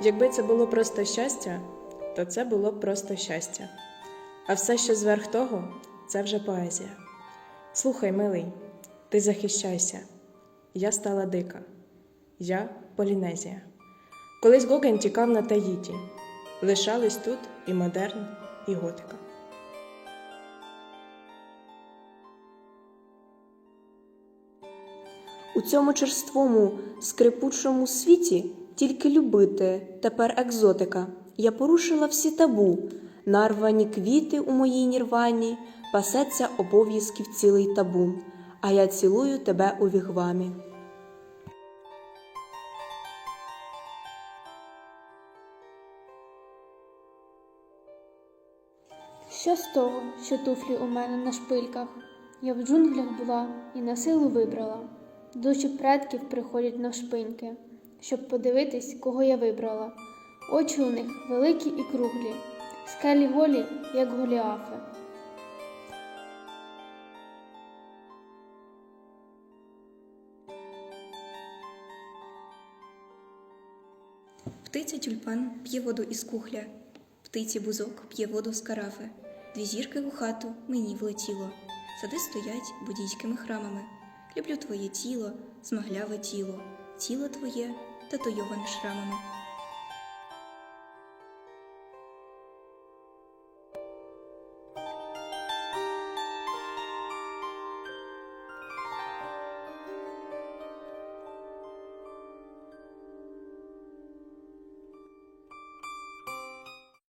Якби це було просто щастя, то це було б просто щастя. А все, що зверх того, це вже поезія. Слухай, милий, ти захищайся. Я стала дика. Я Полінезія. Колись Гоген тікав на Таїті. Лишались тут і модерн, і готика. У цьому черствому, скрипучому світі тільки любити тепер екзотика. Я порушила всі табу, нарвані квіти у моїй нірвані, пасеться обов'язків цілий табун, а я цілую тебе у вігвамі. Що з того, що туфлі у мене на шпильках? Я в джунглях була і на силу вибрала. Душі предків приходять на шпиньки, щоб подивитись, кого я вибрала. Очі у них великі і круглі, скелі голі, як голіафи. Птиця тюльпан п'є воду із кухля, птиці бузок п'є воду з карафи. Дві зірки у хату мені влетіло. Сади стоять буддійськими храмами. Люблю твоє тіло, змагляве тіло, тіло твоє татуйоване шрамами.